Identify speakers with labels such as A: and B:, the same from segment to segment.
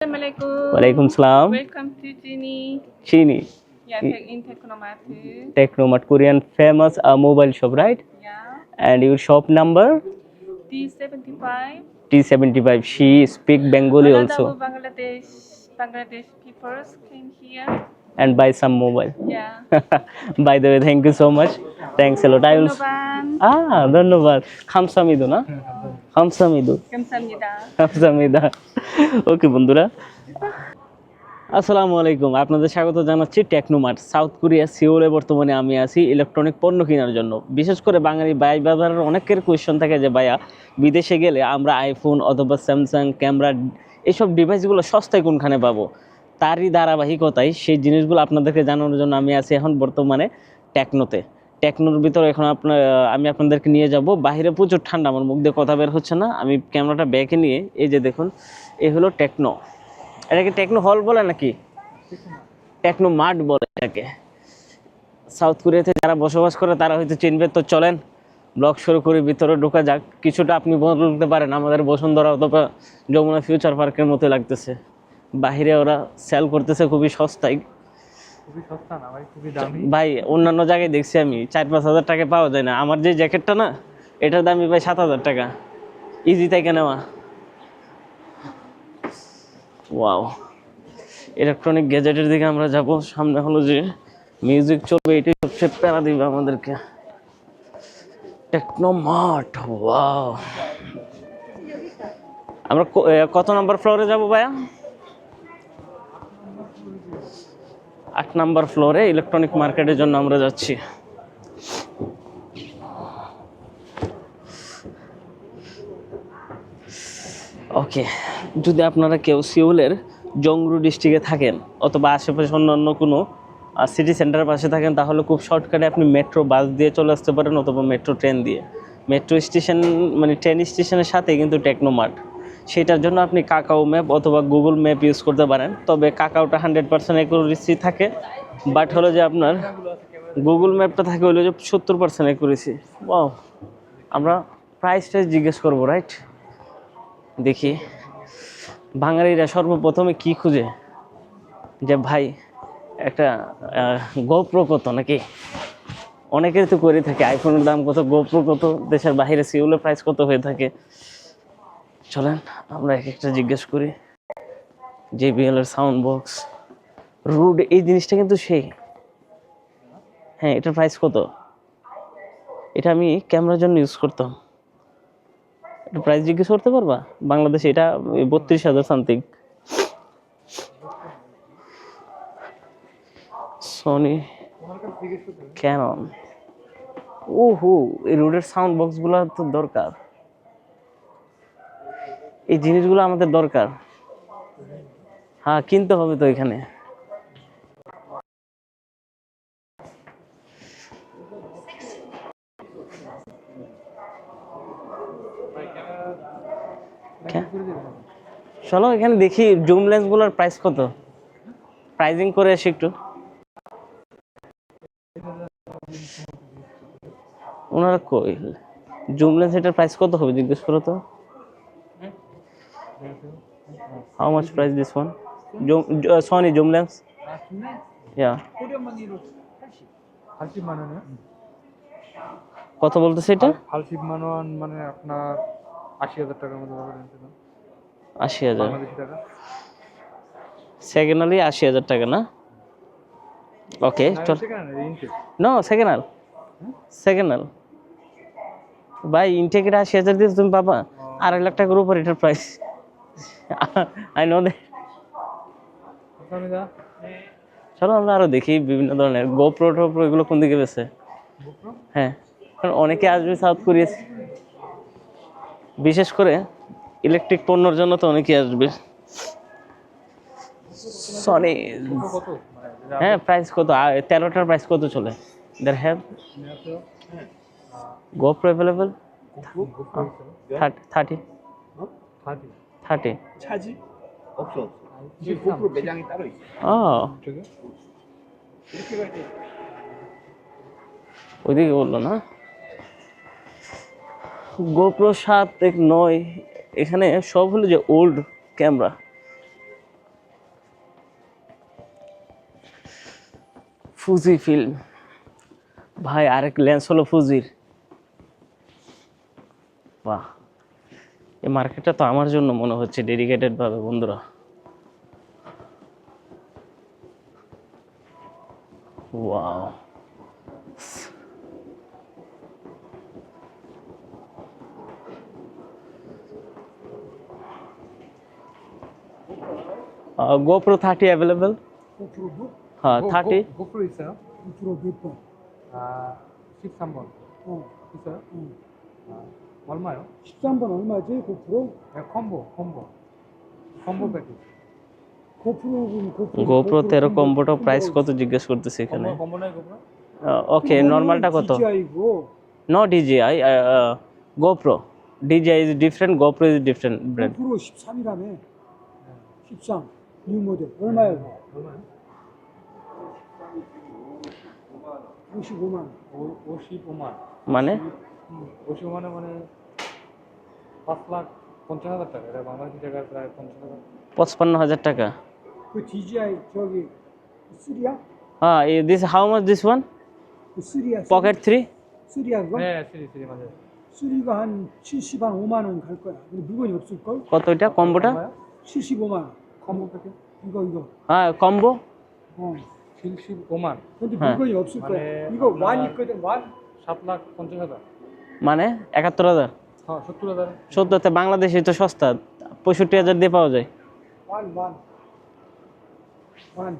A: ওয়ালাইকুম সালাম
B: Welcome to Genie.
A: চিনি
B: Yeah, in Technomatu.
A: Technomart Korean famous uh, mobile shop, right?
B: Yeah.
A: And your shop number
B: D75.
A: T75. She speak Bengali
B: Another
A: also
B: Bangladesh, Bangladesh people came here.
A: And buy some mobile.
B: Yeah.
A: By the way, thank you so much. Thanks a lot. I will. Ah, ধন্যবাদ খামসামিদু না খামসামিদু
B: Kamsahamnida.
A: হাফজামিদা ওকে বন্ধুরা আসসালামু আলাইকুম আপনাদের স্বাগত জানাচ্ছি টেকনোমার্ট south Korea সিওলে বর্তমানে আমি আছি ইলেকট্রনিক পণ্য কেনার জন্য বিশেষ করে বাঙালি বাই বাজারের অনেকের কোয়েশ্চন থাকে যে ভাইয়া বিদেশে গেলে আমরা আইফোন অথবা স্যামসাং ক্যামেরা এসব ডিভাইসগুলো সস্তায় কোনখানে পাবো তারই ধারাবাহিকতায় সেই জিনিসগুলো আপনাদেরকে জানানোর জন্য আমি আছি এখন বর্তমানে টেকনোতে। টেকনোর ভিতরে এখন আপনার আমি আপনাদেরকে নিয়ে যাব। বাইরে প্রচুর ঠান্ডা, আমার মুখ দিয়ে কথা বের হচ্ছে না। আমি ক্যামেরাটা ব্যাকে নিয়ে, এই যে দেখুন এই হলো টেকনো। এটাকে টেকনো হল বলে নাকি? টেকনো মার্ট বলে এটাকে। সাউথ কোরিয়াতে যারা বসবাস করে, তারা হয়তো চিনবে। তো চলেন, ব্লগ শুরু করে, ভিতরে ঢোকা যাক। কিছুটা আপনি বলতে পারেন। আমাদের বসুন্ধরা অথবা যমুনা ফিউচার পার্কের মতো লাগতেছে। বাইরে ওরা সেল করতেছে খুবই সস্তায়।
C: ভাই?
A: অন্যান্য জায়গায় দেখছি আমি চার পাঁচ হাজার টাকা পাওয়া যায় না। আমার যে জ্যাকেটটা না এটার দামই ভাই সাত হাজার টাকা। ইজি থেকে নেওয়া। ওয়াও ইলেকট্রনিক গ্যাজেটের দিকে আমরা যাব। সামনে হলো যে মিউজিক চলবে এটাই সবচেয়ে প্যারা দিবে আমাদেরকে। টেকনোমার্ট ওয়াও আমরা কত নম্বর ফ্লোরে যাব ভাইয়া? আট নাম্বার ফ্লোরে ইলেকট্রনিক মার্কেটের জন্য আমরা যাচ্ছি। ওকে যদি আপনারা কেউ সিউলের জংরু ডিস্ট্রিক্টে থাকেন অথবা আশেপাশে অন্যান্য কোনো সিটি সেন্টারের পাশে থাকেন, তাহলে খুব শর্টকাটে আপনি মেট্রো বাস দিয়ে চলে আসতে পারেন অথবা মেট্রো ট্রেন দিয়ে। মেট্রো স্টেশন মানে ট্রেন স্টেশনের সাথে কিন্তু টেকনোমার্ট সেটার জন্য আপনি কাকাও ম্যাপ অথবা গুগল ম্যাপ ইউজ করতে পারেন। তবে কাকাওটা হান্ড্রেড পার্সেন্ট অ্যাকুরেসি থাকে বাট হলো যে আপনার গুগল ম্যাপটা থাকে হলো যে সত্তর পার্সেন্ট অ্যাকুরেসি ও আমরা প্রাইস টাইস জিজ্ঞেস করব রাইট দেখি। বাঙালিরা সর্বপ্রথমে কি খুঁজে? যে ভাই, একটা গোপ্রো কত নাকি? অনেকের তো করে থাকে আইফোনের দাম কত গোপ্রো কত, দেশের বাইরে সিউলের প্রাইস কত হয়ে থাকে। চলেন, আমরা এক একটা জিজ্ঞেস করি। জেবিএল এর সাউন্ড বক্স রুড এই জিনিসটা কিন্তু সেই। হ্যাঁ এটার প্রাইস কত? এটা আমি ক্যামেরার জন্য ইউজ করতাম। একটু প্রাইস জিজ্ঞেস করতে পারবা? বাংলাদেশে এটা বত্রিশ হাজার সামথিং সনি ক্যানন ওহো, এই রোডের সাউন্ড বক্সগুলো তো দরকার। এই জিনিসগুলো আমাদের দরকার। হ্যাঁ কিনতে হবে তো এখানে। চলো এখানে দেখি জুম লেন্সগুলোর প্রাইস কত। প্রাইজিং করে আসি একটু। ওনারা কই? জুম লেন্স এটার প্রাইস কত হবে, জিজ্ঞেস করো তো। Much price this one zoom Sony zoom lens yeah
C: হালসিপ মানানো
A: কত বলতেছে এটা?
C: হালসিপ মানোয়ান মানে আপনার আশি হাজার টাকার মতো।
A: আশি হাজার। সেকেন্ড হলে আশি হাজার টাকা না? ওকে চল। নো সেকেন্ড হাল সেকেন্ড হাল ভাই ইনটেকের আশি হাজার দিয়ে তুমি পাবা। আড়াই লাখ টাকার উপর এটার প্রাইস আই নো দ্যাট চলো আমরা আরও দেখি বিভিন্ন ধরনের গোপ্রো টোপ্রো এগুলো কোন দিকে বেছে হ্যাঁ কারণ অনেকে আসবে সাউথ কোরিয়া বিশেষ করে ইলেকট্রিক পণ্যর জন্য তো অনেকে আসবে। সনি
C: মানে
A: হ্যাঁ প্রাইস কত? তেরোটার প্রাইস কত চলে?
C: There have
D: GoPro available thirty thirty 사태.
A: ওইদিকে বলল না? গোপ্রো সাত এক নয় এখানে সব হলো যে ওল্ড ক্যামেরা ফুজি ফিল্ম ভাই আরেক লেন্স হলো ফুজির বাহ। এই মার্কেটটা তো আমার জন্য মনে হচ্ছে ডেডিকেটেডভাবে বন্ধুরা wow GoPro 30 available?
C: GoPro Book?
A: হ্যাঁ 30.
C: GoPro is sir. GoPro Book. Uh,
E: 6 number. Oh. Sir. Mm.
C: Uh, 13번
E: 어,
C: 있어요?
E: 어.
C: 아, 얼마요?
E: 13번 얼마지? 고프로?
C: 네, 콤보 콤보 콤보 패키지
E: 고프로는 고프로.
A: GoPro 13 কম্বোটা price কত জিজ্ঞেস করতেছে এখানে
C: 콤보 콤보 নাই 고프로?
A: ওকে নর্মালটা কত
E: DJI고
A: no DJI GoPro DJI is different GoPro is different brand
E: 고프로 13이라며. 13. 뉴 모델. 얼마야?
C: 얼마요?
E: 55만 원.
C: 오, 55만
A: মানে
C: 55만에 মানে 5 লাখ 50 হাজার টাকা এটা বাংলাদেশি টাকার প্রায় 50 হাজার
A: পঁচপান্ন হাজার টাকা
E: 그 DJI 저기 3야?
A: হ্যাঁ this how much this one
E: 그 3야?
A: Pocket three
E: 3야 그거?
C: 네 쓰리 쓰리 맞아요
E: 3가 한 70, 한 5만 원 갈 거야. 근데 물건이 없을걸?
A: কত এটা কম্বোটা
C: 얼마요?
E: 75만 원.
C: 콤보 패키지?
E: 이거 이거.
A: হ্যাঁ কম্বো
E: 어.
C: 75만
E: 근데
A: 네.
E: 물건이 없을
C: 만에
E: 거야. 이거 완
C: 얼마나-
E: 있거든. 완.
C: 7 লাখ 50 হাজার
A: মানে একাত্তর হাজার
C: হ্যাঁ 70 হাজার
A: সত্তরতে বাংলাদেশে তো সস্তা পঁয়ষট্টি হাজার দিয়ে পাওয়া যায়
E: 완, 완. 완.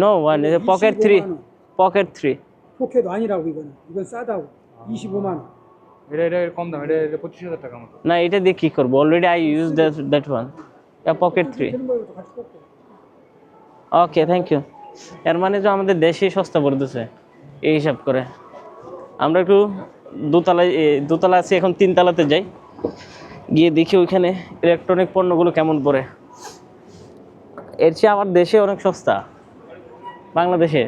A: No one pocket three
E: 25만 원.
A: Pocket three
E: 포켓 아니라고 이거는. 이건 싸다고. 25만 원.
C: এটা এটা এর কম দাম এটা এটা 25 হাজার টাকার মতো
A: না এটা দিয়ে কি করবো already I use that that one pocket three
E: 되는 거도 같이 꺾고.
A: Okay thank you এর মানে যে আমাদের দেশেই সস্তা পড়তেছে এই হিসাব করে আমরা একটু দোতলায় দোতলা আছি, এখন তিনতলাতে যাই। গিয়ে দেখি ওইখানে ইলেকট্রনিক পণ্যগুলো কেমন পড়ে। এর চেয়ে আমার দেশে অনেক সস্তা। বাংলাদেশে।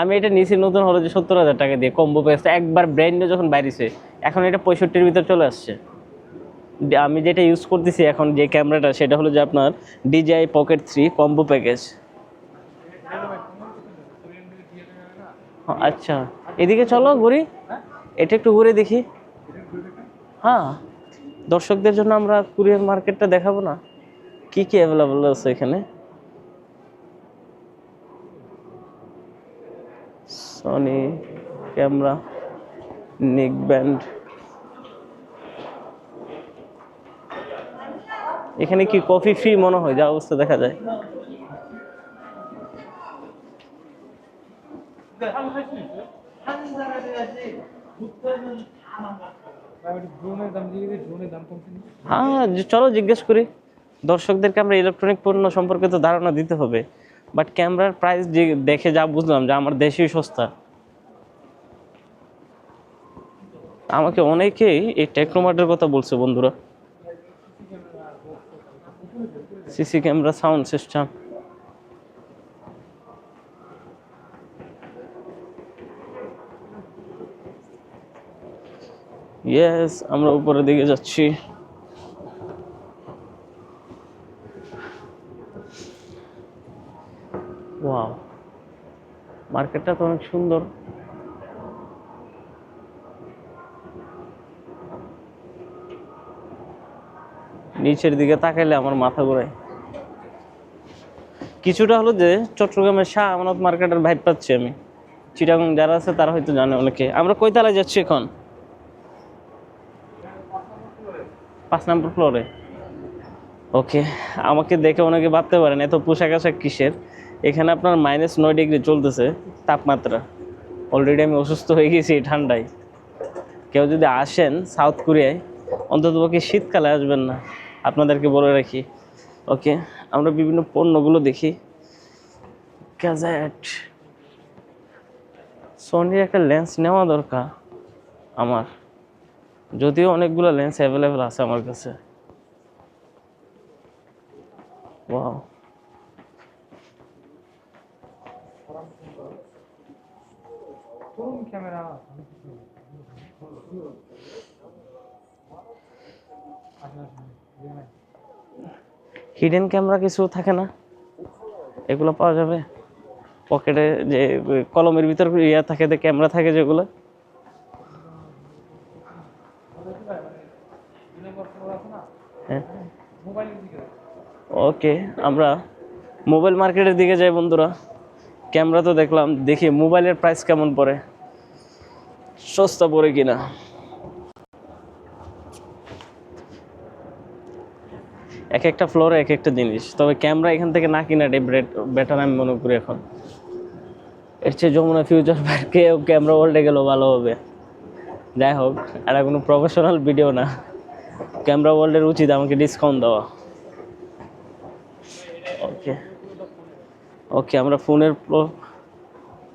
A: আমি এটা নিয়েছি নতুন হলো যে সত্তর হাজার টাকা দিয়ে কম্বো পেয়েছে। একবার ব্র্যান্ডে যখন বাইরেছে, এখন এটা পঁয়ষট্টির ভিতর চলে আসছে। আমি যেটা ইউজ করতেছি এখন যে ক্যামেরাটা সেটা হলো যে আপনার DJI pocket three combo package আচ্ছা। এদিকে চলো ঘুরি। এটা একটু ঘুরে দেখি। হ্যাঁ দর্শকদের জন্য আমরা কুরিয়ার মার্কেটটা দেখাবো না। কি কি অ্যাভেলেবল আছে এখানে? সনি ক্যামেরা নিক ব্যান্ড এখানে কি কফি ফ্রি মনে হয়? যা অবস্থা দেখা যায়।
C: দাম দিয়ে ড্রোনের দাম কমছে না
A: হ্যাঁ চলো জিজ্ঞেস করি। দর্শকদেরকে আমরা ইলেকট্রনিক পণ্য সম্পর্কে তো ধারণা দিতে হবে। বাট ক্যামেরার প্রাইস যে দেখে যা বুঝলাম যে আমার দেশেই সস্তা। আমাকে অনেকেই এই টেকনোমার্টের কথা বলছে বন্ধুরা। CC camera sound system yes আমরা উপরের দিকে যাচ্ছি। মার্কেটটা তো অনেক সুন্দর। নিচের দিকে তাকাইলে আমার মাথা ঘোরায়। কিছুটা হলো যে চট্টগ্রামের শাহ আমানত মার্কেটের ভাইব পাচ্ছি আমি। চিটাগং যারা আছে তারা হয়তো জানে অনেকে। আমরা কই তালায় যাচ্ছি এখন? পাঁচ নম্বর ফ্লোরে ওকে, আমাকে দেখে অনেকে ভাবতে পারেন, এত পোশাক আশাক কিসের? এখানে আপনার মাইনাস নয় ডিগ্রি চলতেছে, তাপমাত্রা। অলরেডি আমি অসুস্থ হয়ে গেছি ঠান্ডায়। কেউ যদি আসেন সাউথ কোরিয়ায় অন্তত পক্ষে শীতকালে আসবেন না। আপনাদেরকে বলে রাখি। ওকে, আমরা বিভিন্ন পণ্যগুলো দেখি। ক্যাজেট সোনির একটা লেন্স নেওয়া দরকার আমার। যদিও অনেকগুলো লেন্স অ্যাভেলেবেল আছে আমার কাছে।
C: ক্যামেরা
A: হিডেন ক্যামেরা কিছু থাকে না? এগুলো পাওয়া যাবে? পকেটে যে, কলমের ভিতর ইয়া থাকে যে ক্যামেরা থাকে যেগুলো? হ্যাঁ। ওকে, আমরা মোবাইল মার্কেটের দিকে যাই বন্ধুরা। ক্যামেরা তো দেখলাম, দেখি মোবাইলের প্রাইস কেমন পড়ে। সস্তা পড়ে কিনা। এক একটা ফ্লোরে এক একটা জিনিস। তবে ক্যামেরা এখান থেকে না কিনাটাই বেটার আমি মনে করি এখন। এর চেয়ে যমুনা ফিউচার পার্কে ক্যামেরা ওল্ডে গেলেও ভালো হবে। যাই হোক এটা কোনো প্রফেশনাল ভিডিও না। ক্যামেরা ওয়ার্ল্ডের উচিত আমাকে ডিসকাউন্ট দেওয়া। ওকে ওকে আমরা ফোনের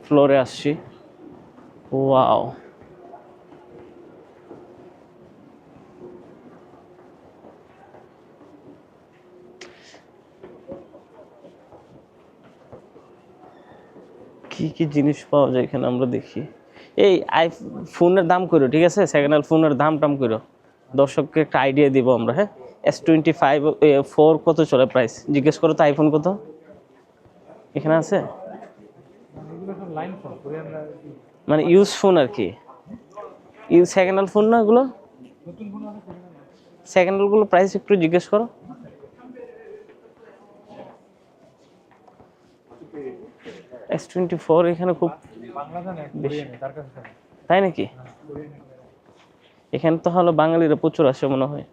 A: ফ্লোরে আসছি। ওয়াও কি কি জিনিস পাওয়া যায় এখানে আমরা দেখি। এই, আই ফোনের দাম করো ঠিক আছে? সেকেন্ড হ্যান্ড ফোনের দাম টাম করো দর্শককে একটা আইডিয়া দিব আমরা হ্যাঁ? এস টোয়েন্টি ফাইভ ফোর কত চলে প্রাইস জিজ্ঞেস করো তো আইফোন কত? এখানে আছে? মানে ইউজ ফোন আর কি। ইউজ সেকেন্ড হ্যান্ড ফোন না এগুলো? সেকেন্ড হ্যান্ডগুলো প্রাইস একটু জিজ্ঞেস করো। এস টোয়েন্টি ফোর এখানে খুব
C: জানে
A: তাই নাকি? এখানে তো হলো বাঙালিরা প্রচুর আসে মনে হয়।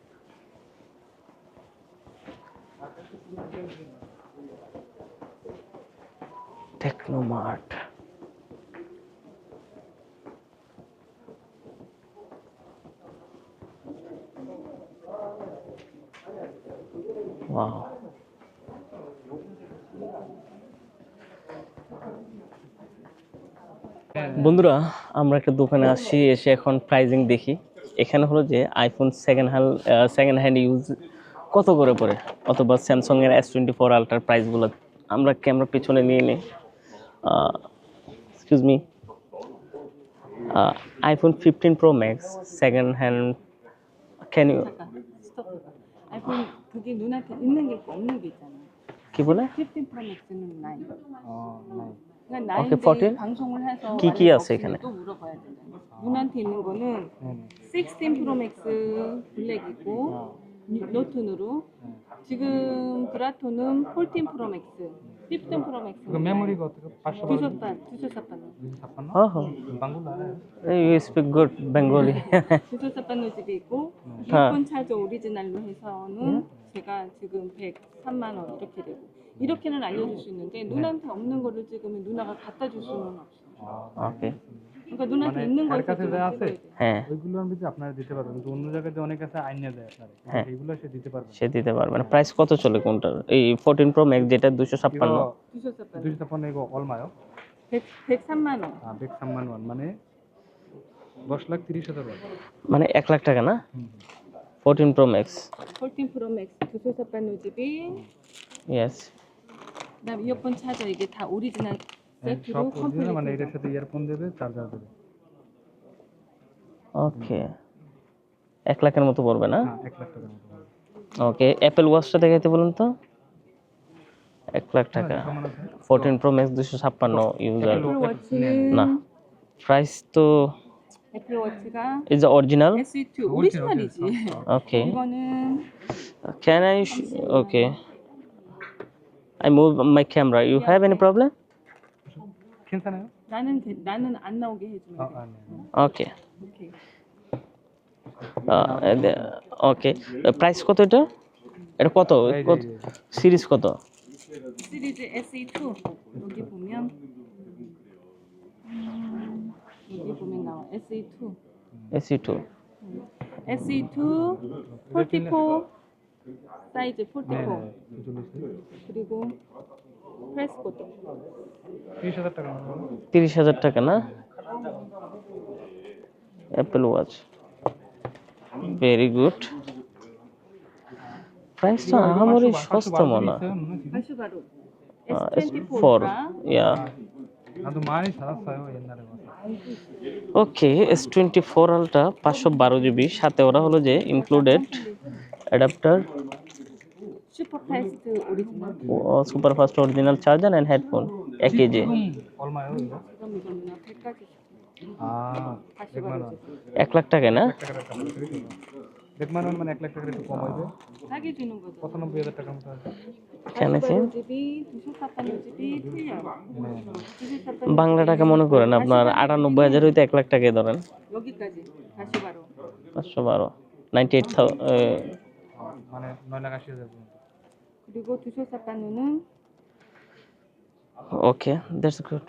A: বন্ধুরা, আমরা একটা দোকানে আসছি এসে এখন প্রাইজিং দেখি। এখানে হলো যে iPhone second hand second hand use কত করে পড়ে? অথবা স্যামসংয়ের এস টোয়েন্টি ফোর আলট্রার প্রাইসগুলো আমরা ক্যামেরা পেছনে নিয়ে নিই?
F: Excuse me iPhone fifteen Pro Max second hand can you
A: কি বলে?
F: 그러니까 나인데 방송을 해서
A: 기, 기
F: 왔어요, 또 물어봐야 된다. 문한테 있는 거는 16 프로 맥스 블랙이고 노톤으로 지금 브라톤은 14 프로 맥스, 15 프로 맥스.
C: 그 메모리가 어떻게?
F: 두소판, 두소판.
A: 두소판?
C: 어허. 방글라. You
A: speak good Bengali. 네.
F: 두소판으로 집에 있고
A: 음.
F: 일본 차저 오리지널로 해서는 음? 제가 지금 103만 원 이렇게 되고. 이렇게는 알려줄 수 있는데 누나한테 없는 거를 찍으면 누나가 갖다 줄 수는 없어.
A: ওকে
F: 그러니까 누나한테
C: মানে
F: 있는
C: কার
F: 걸
C: কাছে
F: 찍어야
C: যা আছে
F: 돼.
A: হ্যাঁ
C: ওইগুলোর ভিতরে আপনারা দিতে পারবেন কিন্তু অন্য জায়গায় যে অনেক আছে আইনে দেয় আপনারা
A: হ্যাঁ।
C: এইগুলো সে দিতে পারবে
A: সে দিতে পারবে না প্রাইস কত চলে কোনটার এই ফোরটিন প্রো ম্যাক্স যেটা দুশো ছাপ্পান্ন
C: 이거
F: 두셨반.
C: 두시 타폰 이거 얼마요?
F: 100, 103만 원.
C: 아 103만 원 মানে 10 লাখ 30 হাজার 원
A: মানে এক লাখ টাকা না ফোরটিন প্রো ম্যাক্স
F: 14 프로 맥스 두소사반 노집이
A: ইয়েস
F: 그다음 이어폰 차저 이게 다 오리지널
C: হ্যাঁ,
F: 세트로
C: সব অরিজিনাল মানে
F: 컴플리트.
C: এটার সাথে ইয়ারফোন দেবে চার্জার দেবে
A: ওকে এক লাখের মতো পড়বে না
C: হ্যাঁ 1 লাখ টাকার মতো হবে।
A: ওকে অ্যাপেল ওয়াচটা দেখাইতে বলুন তো এক লাখ টাকা
C: কেমন আছে
A: ফোরটিন প্রো ম্যাক্স দুশো ছাপ্পান্ন ইউজার
F: 애플 워치는
A: না প্রাইস তো
F: 애플 워치가
A: is original
F: SE2 오리지널이지.
A: Okay
F: 이거는
A: can I okay I move my camera you have any problem
C: 괜찮아요?
F: 나는 게- 나는 안 나오게 해주면
C: 아,
F: 돼.
C: 아 네.
A: Okay
F: 오케이.
A: Okay price কত এটা এটা কত
C: এই যে,
A: কত
C: এই যে।
A: সিরিজ কত
F: 시리즈 SE2 여기 보면 음, 여기 보면 나와 SE2
A: AC two
F: SE2 44 사이즈 44
C: 네, 네. 이쪽으로
F: 그리고 프레스 코트
C: 30 হাজার টাকা মতো হবে।
A: তিরিশ হাজার টাকা না Apple watch very good price তো আহামরি সস্তা মনে হয়
C: 있어요? 누나 지금?
F: 바슈바로
A: Uh,
F: S24
A: four
F: 가
A: yeah
C: 나도 많이 받았어요 옛날에 와서.
A: Okay S twenty four আলটা পাঁচশো বারো জিবি সাথে ওরা হলো যে included adapter. Superfast original charger and headphone এক কেজি এক লাখ টাকা না বাংলা টাকা মনে করেন আপনার আটানব্বই হাজার হইতে এক লাখ টাকায় ধরেন। পাঁচশো বারো। নাইনটি এইট
C: মানে 9 লাখ 80 হাজার পর্যন্ত
F: 그리고 두쇼사파누는
A: ওকে দ্যাটস গুড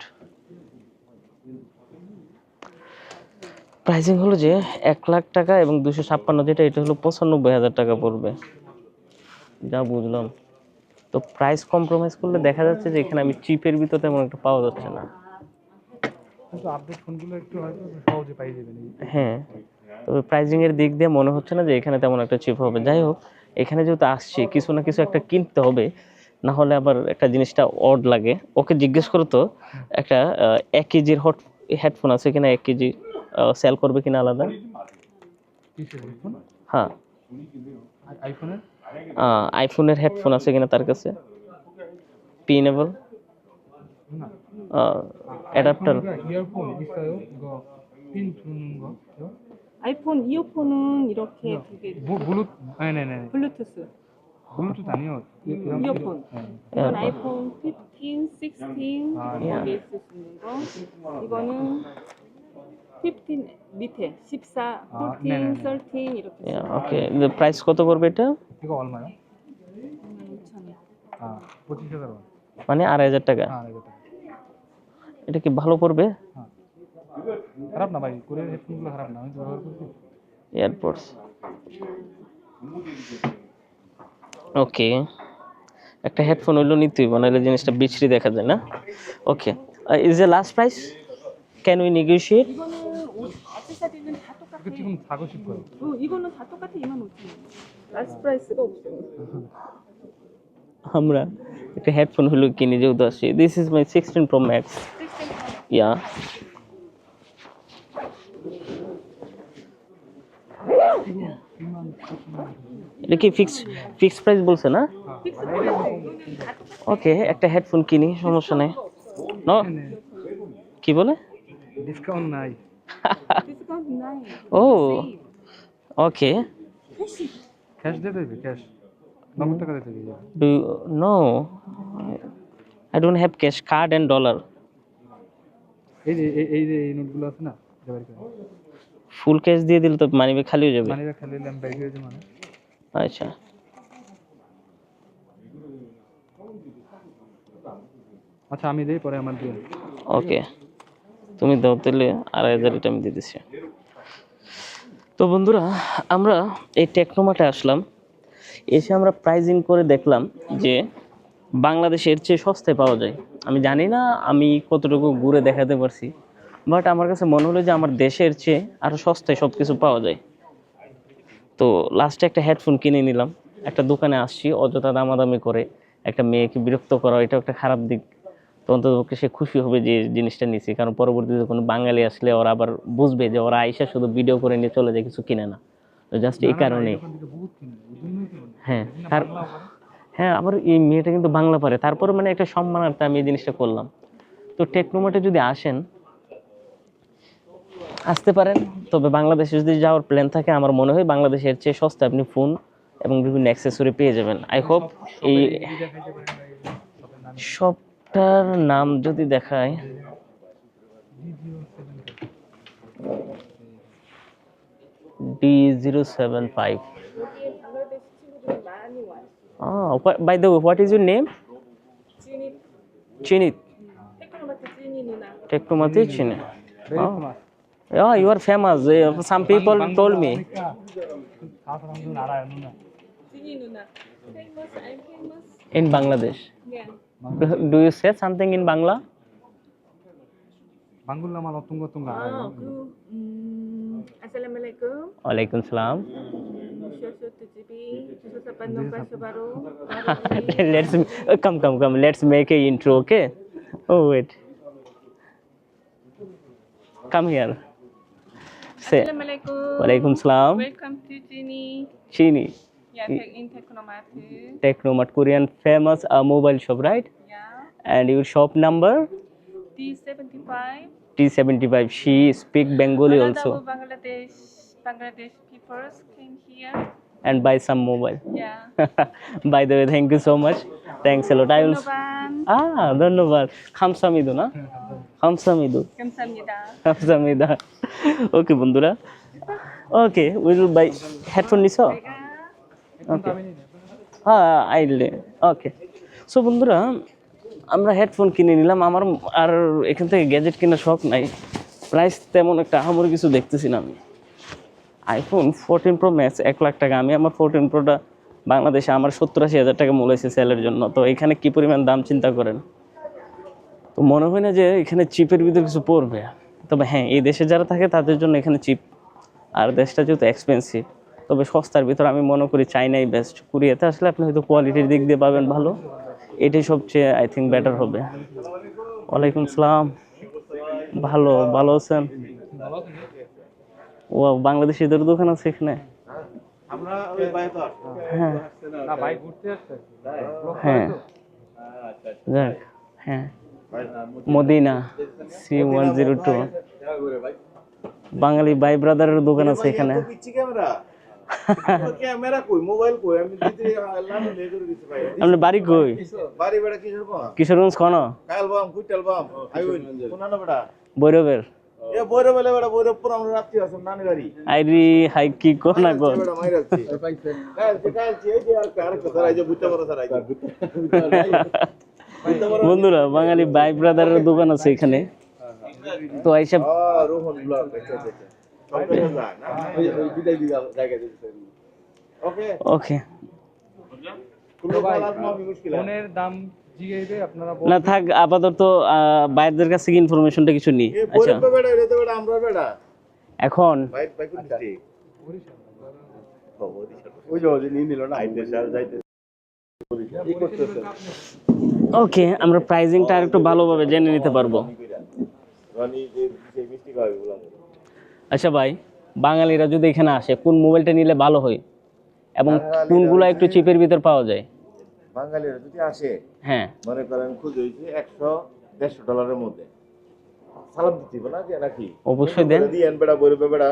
A: প্রাইসিং হলো যে এক লাখ টাকা এবং দুশো ছাপ্পান্ন যেটা এটা হলো পঁচানব্বই হাজার টাকা পড়বে যা বুঝলাম তো প্রাইস কম্প্রোমাইজ করলে দেখা যাচ্ছে যে এখানে আমি চিপের ভিতর তেমন একটা পাওয়া যাচ্ছে না
C: কিন্তু আপডেট ফোনগুলো একটু হয়তো সহজে পাই যাবেন এই
A: হ্যাঁ তবে প্রাইজিং এর দিক দিয়ে মনে হচ্ছে না যে এখানে তেমন একটা চিপ হবে যাই হোক এখানে যেহেতু আসছি কিছু না কিছু একটা কিনতে হবে না হলে আবার একটা জিনিসটা অড লাগে ওকে জিজ্ঞেস করো তো একটা এক কেজির হট হেডফোন আছে কিনা এক কেজি সেল করবে কিনা আলাদা হ্যাঁ
C: আইফোনের
A: হেডফোন আছে কিনা তার কাছে পিনেবল adapter
C: 이어폰 있어요? 이거 핀 두는 거? 이거?
F: 아이폰 이어폰은 이렇게 두 개.
C: 뭐 블루 아니 네네
F: 블루투스.
C: 블루투스 아니요 이- 이런
F: 이어폰.
C: 네.
F: 이건 아이폰 15, 16
C: 아,
F: 여기 있을 수 있는 거. 이거는 15 밑에 14,
C: 아,
F: 14,
C: 네네네.
F: 13 이렇게.
A: ওকে প্রাইস কত করবে এটা
C: 이거 얼마요?
F: 6천
C: 아 পঁচিশ হাজার
A: মানে আড়াই হাজার টাকা
C: হ্যাঁ এটা
A: এটা কি ভালো পড়বে
C: খারাপ না ভাই কোরিয়ার হেডফোনগুলো খারাপ না আমি তো ব্যবহার করছি
A: এয়ারপোর্টস ওকে একটা হেডফোন হইলো নিতেই বানাইলে জিনিসটা বিচ্ছিরি দেখা যায় না okay is a last price can we negotiate
F: 이거는 옷, 액세서리는 다 똑같아.
C: 이거 지금 사고 싶어요
F: 어, 이거는 다 똑같아 2만 5천 원. 라스 프라이스가 없어요.
A: আমরা একটা হেডফোন হলো কিনে যেহেতু আসছি this is my sixteen pro max yeah এটা কি ফিক্স ফিক্স প্রাইস বলছে না? ওকে একটা হেডফোন কিনি সমস্যা নাই। ন কি বলে?
C: ডিসকাউন্ট নাই।
A: ও ওকে
C: ক্যাশ দিয়ে দেবে
A: cash no I don't have cash card and dollar
C: এই যে এই যে এই নোটগুলো আছে না?
A: ফুল ক্যাশ দিয়ে দিলে তো মানি ব্যাগ খালি হয়ে যাবে।
C: মানি ব্যাগ খালি আমি ব্যাগ হয়েছে মানে।
A: আচ্ছা।
C: আচ্ছা আমি দিই পরে আমার দিয়ে।
A: ওকে। তুমি দাও তাহলে আড়াই হাজার এটা আমি দিয়ে দিচ্ছি। তো বন্ধুরা আমরা এই টেকনোমাটে আসলাম। এসে আমরা প্রাইজিং করে দেখলাম যে বাংলাদেশের চেয়ে সস্তায় পাওয়া যায়। আমি জানি না আমি কতটুকু ঘুরে দেখাতে পারছি। বাট আমার কাছে মনে হলো যে আমার দেশের চেয়ে আরও সস্তায় সব কিছু পাওয়া যায়। তো লাস্টে একটা হেডফোন কিনে নিলাম। একটা দোকানে আসছি অযথা দামাদামি করে। একটা মেয়েকে বিরক্ত করা এটা একটা খারাপ দিক। তো অন্ততপক্ষে সে খুশি হবে যে জিনিসটা নিছি কারণ পরবর্তীতে কোনো বাঙালি আসলে ওরা আবার বুঝবে যে ওরা আইসা শুধু ভিডিও করে নিয়ে চলে যায় কিছু কিনে না। তো জাস্ট এই কারণে। হ্যাঁ তার হ্যাঁ আবার এই মেয়েটা কিন্তু বাংলা পারে তারপরে মানে একটা সম্মানার্থে আমি এই জিনিসটা করলাম। তো টেকনোমার্টে যদি আসেন আসতে পারেন। তবে বাংলাদেশে যদি যাওয়ার প্ল্যান থাকে আমার মনে হয় বাংলাদেশের চেয়ে সস্তা আপনি ফোন এবং বিভিন্ন অ্যাক্সেসরি পেয়ে যাবেন। আই হোপ এই সবটার নাম যদি দেখায়।
F: D zero seven
A: five by the what is your name
C: চিনিত
A: টেকনোমাতে
C: চিনে
A: Yeah, you are famous. Eh, some people told me. In Bangladesh.
F: Yeah.
A: Do you say something in Bangla?
F: Bangla malo tunga tunga. Ah, ku. Assalamualaikum. Waalaikumsalam.
A: let's eh, come come come let's make a intro okay oh wait come here
B: ওয়ালাইকুম সালাম চিনি
A: Technomat Korean famous uh, mobile shop, right?
B: Yeah.
A: And your shop number?
B: T75.
A: T75. She speak Bengali
B: Another
A: also.
B: Bangladesh, Bangladesh people came here.
A: And buy some mobile.
B: Yeah.
A: By the way, thank you so much. Thanks a lot. I will. Ah, ধন্যবাদ খামসামিদু না খামসামিদু
B: খামসামিদা
A: খামসামিদা okay বন্ধুরা। Okay will buy headphone নিছ? Okay হ্যাঁ আইলে। Okay so বন্ধুরা, আমরা headphone কিনে নিলাম। আমার আর এখান থেকে গ্যাজেট কেনার শখ নাই। প্রাইস তেমন একটা আহামরি কিছু দেখতেছি না আমি। আইফোন ফোরটিন প্রো ম্যাক্স এক লাখ টাকা। আমি আমার ফোরটিন প্রোটা বাংলাদেশে আমার সত্তর আশি হাজার টাকা মূল হয়েছে সেলের জন্য। তো এখানে কি পরিমাণ দাম, চিন্তা করেন। তো মনে হয় না যে এখানে চিপের ভিতরে কিছু পড়বে। তবে হ্যাঁ এই দেশে যারা থাকে তাদের জন্য এখানে চিপ আর দেশটা যেহেতু এক্সপেন্সিভ তবে সস্তার ভিতর আমি মনে করি চাইনাই বেস্ট কুরিয়াতে আসলে আপনি হয়তো কোয়ালিটির দিক দিয়ে পাবেন ভালো। এটাই সবচেয়ে আই থিঙ্ক বেটার হবে। ওয়ালাইকুম সালাম ভালো ভালো আছেন? ও বাংলাদেশিদের দোকান আছে এখানে? হ্যাঁ। হ্যাঁ। যাক হ্যাঁ। Madina C one zero two বাঙালি বাই ব্রাদারের দোকান আছে এখানে।
D: ক্যামেরা। ক্যামেরা কই? মোবাইল কই? আমি দিতে লানো লে করে দিতে ভাই
A: আপনার বাড়ি কই?
D: বাড়ি কোন
A: কিশোরগঞ্জ।
D: কোনা?
A: বৈরবের আইরি হাই কি গো
D: কাল
A: বন্ধুরা বাঙালি বাই ব্রাদারের দোকান আছে এখানে। তো এইসব
D: ওকে।
C: দাম
A: না থাক আপাতত কাছ ইনফরমেশনটা কিছু নি।
D: এ
A: আচ্ছা। এখন?
D: ওই যে নিয়ে নিল না
A: ওকে আমরা প্রাইজিংটা আর একটু ভালোভাবে জেনে নিতে পারব। আচ্ছা ভাই বাঙালিরা যদি এখানে আসে কোন মোবাইলটা নিলে ভালো হয়? এবং কোনগুলো একটু চিপের ভিতর পাওয়া যায়?
D: বাঙালিরা যদি আসে
A: হ্যাঁ।
D: মনে করেন খুঁজ হয়েছে একশো দেড়শো ডলারের মধ্যে। সালাম দিতে না যে নাকি?
A: অবশ্যই দেন।
D: দিয়েন বেড়া বইরবে বেড়া।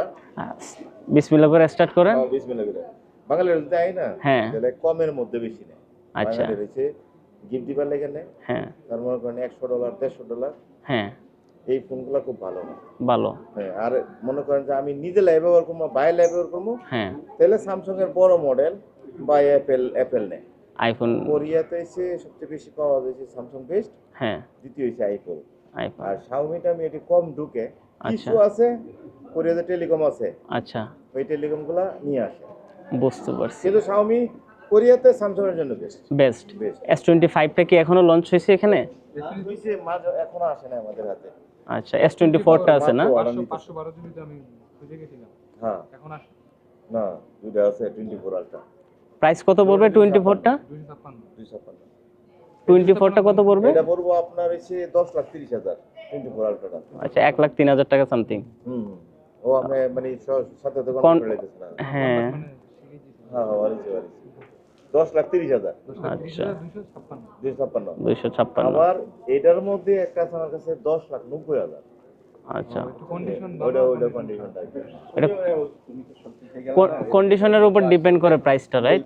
A: বিসমিল্লা করে স্টার্ট করেন।
D: বিসমিল্লাহ করে। বাঙালিরা যদি আয় না
A: হ্যাঁ।
D: তাহলে কমের মধ্যে বেশি নেয়।
A: আচ্ছা।
D: হচ্ছে গিফট দিবার লেগে নেয়।
A: হ্যাঁ।
D: তার মনে করেন একশো ডলার দেড়শো ডলার
A: হ্যাঁ।
D: এই ফোনগুলো খুব ভালো।
A: ভালো।
D: হ্যাঁ আর মনে করেন যে আমি নিজে লাইভ ব্যবহার করব বাইরে লাইভ ব্যবহার করব
A: হ্যাঁ।
D: তাহলে স্যামসাং এর বড় মডেল বা অ্যাপেল অ্যাপেল নেয়
A: আইফোন
D: কোরিয়াতে এসে সবচেয়ে বেশি পাওয়া যাচ্ছে স্যামসাং বেস্ট
A: হ্যাঁ।
D: দ্বিতীয় হচ্ছে আইফোন
A: আইফোন
D: আর শাওমিটা আমি এটি কম ঢুকে। কিছু
A: আচ্ছা।
D: আছে কোরিয়াতে টেলিকম আছে।
A: আচ্ছা।
D: ওই টেলিকমগুলা নিয়ে আসে।
A: বুঝতে পারছি।
D: কিন্তু শাওমি কোরিয়াতে স্যামসাং এর জন্য বেস্ট
A: বেস্ট এস টোয়েন্টি ফাইভটা কি এখনও লঞ্চ হয়েছে এখানে?
D: হইছে মাঝে এখনও আসে না আমাদের হাতে।
A: আচ্ছা এস টোয়েন্টি ফোরটা আছে না?
C: পাঁচশো বারো জিবি আমি খুঁজে গেছিলাম।
D: হ্যাঁ।
C: এখন আসে
D: না। দুইটা আছে টোয়েন্টি ফোর আলট্রা
A: প্রাইস কত পড়বে টোয়েন্টি ফোরটা টোয়েন্টি ফোরটা কত পড়বে?
D: এটা পড়ব আপনার হচ্ছে দশ লাখ তিরিশ হাজার টোয়েন্টি ফোর আলট্রাটা
A: আচ্ছা এক লাখ তিন হাজার টাকা সামথিং
D: হুম ও আমরা মানে সাথে তো করে দিতেছে না।
A: হ্যাঁ।
C: মানে
D: হ্যাঁ হ্যাঁ বাড়িছে দশ লাখ তিরিশ হাজার।
A: আচ্ছা
C: দুইশো ছাপ্পান্ন।
D: দুই ছাপ্পান্ন।
A: দুইশো ছাপ্পান্ন।
D: আবার এটার মধ্যে একটা আছে আমার কাছে দশ লাখ নব্বই হাজার।
A: আচ্ছা। কন্ডিশনের উপর ডিপেন্ড করে প্রাইসটা রাইট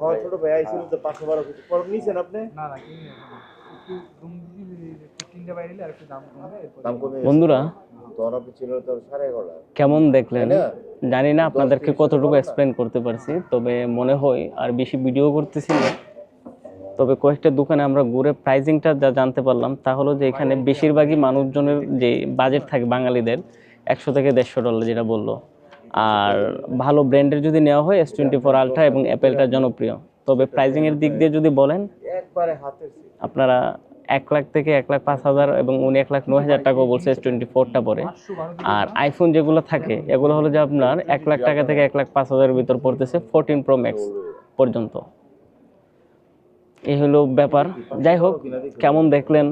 D: হ্যাঁ ছোট ভাই আইছিল তো পাঁচশো বারো কিছু। নিছেন আপনি?
C: না না
A: বন্ধুরা কেমন দেখলেন? জানি না আপনাদেরকে কতটুকু এক্সপ্লেন করতে পারছি তবে মনে হয় আর বেশি ভিডিও করতেছি না। তবে কয়েকটা দোকানে আমরা ঘুরে প্রাইজিংটা যা জানতে পারলাম তা হলো যে এখানে বেশিরভাগই মানুষজনের যে বাজেট থাকে বাঙালিদের একশো থেকে দেড়শো ডলার যেটা বলল। আর ভালো ব্র্যান্ডের যদি নেওয়া হয় এস টোয়েন্টি ফোর আলট্রা এবং অ্যাপেলটা জনপ্রিয়। তবে প্রাইজিংয়ের দিক দিয়ে যদি বলেন
D: একবারে হাতের ছিল।
A: আপনারা এক লাখ থেকে এক লাখ পাঁচ হাজার এবং উনি এক লাখ নয় হাজার টাকাও বলছে এস টোয়েন্টি ফোরটা পরে। আর আইফোন যেগুলো থাকে, এগুলো হলো যে আপনার এক লাখ টাকা থেকে এক লাখ পাঁচ হাজারের ভিতর পড়তেছে ফোরটিন প্রো ম্যাক্স পর্যন্ত। এই হলো ব্যাপার। যাই হোক, কেমন দেখলেন?